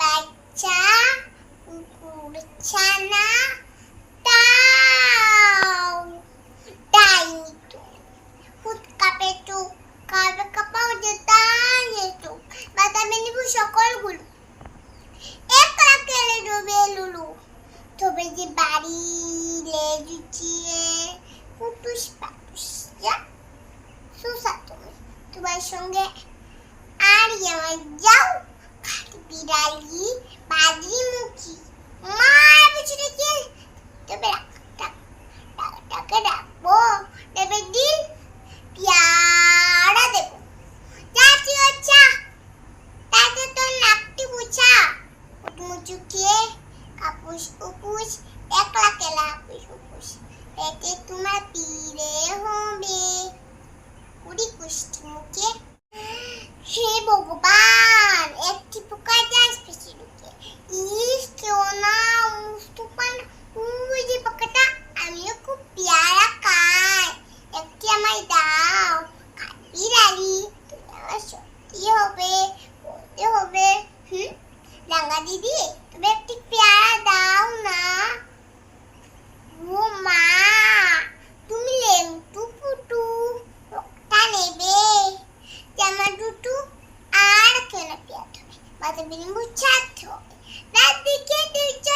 বাচ্চা, কুকুর ছানা তাও ডাইনি তো। ফুটকা পেটু কাবে কাপাও যে তাই তো। বাদামে নিবু সকলগুলো এক রাখলে ডুবে লুলু? তবে যে বাড়ি লে জুচিয়ে পুটুস পাটুস, যা। সুসা তুমি তোমার সঙ্গে আর আমার যাও। বিড়ালি বাদরি মুখী মার পিছনে কে? তবে ডাক ডাক ডাকে ডাকবো দেবে দিন পিয়ারা দেবো। চাচি হচ্ছা তাতে তোর নাকটি বুঝা উঠমুচু খেয়ে কাপুস উপুস, একলা কেলা হাপুস উপুস পেটে তোমার পিড়ে হবে। কুড়ি কুষ্টি মুখে হে ভগবান। আমায় দাও কাকি রানী তুমি আমার সত্যি হবে বলতে হবে হুম রাঙা দিদি তুমি একটি পেয়ারা দাও না ও মা তুমি লেমটু পুটু লোকটা নেবে জামা দুটু আর কেন পেয়ারা হবে মাথা বিনিময় ছাড়তে হবে রাত দিকে দেখছ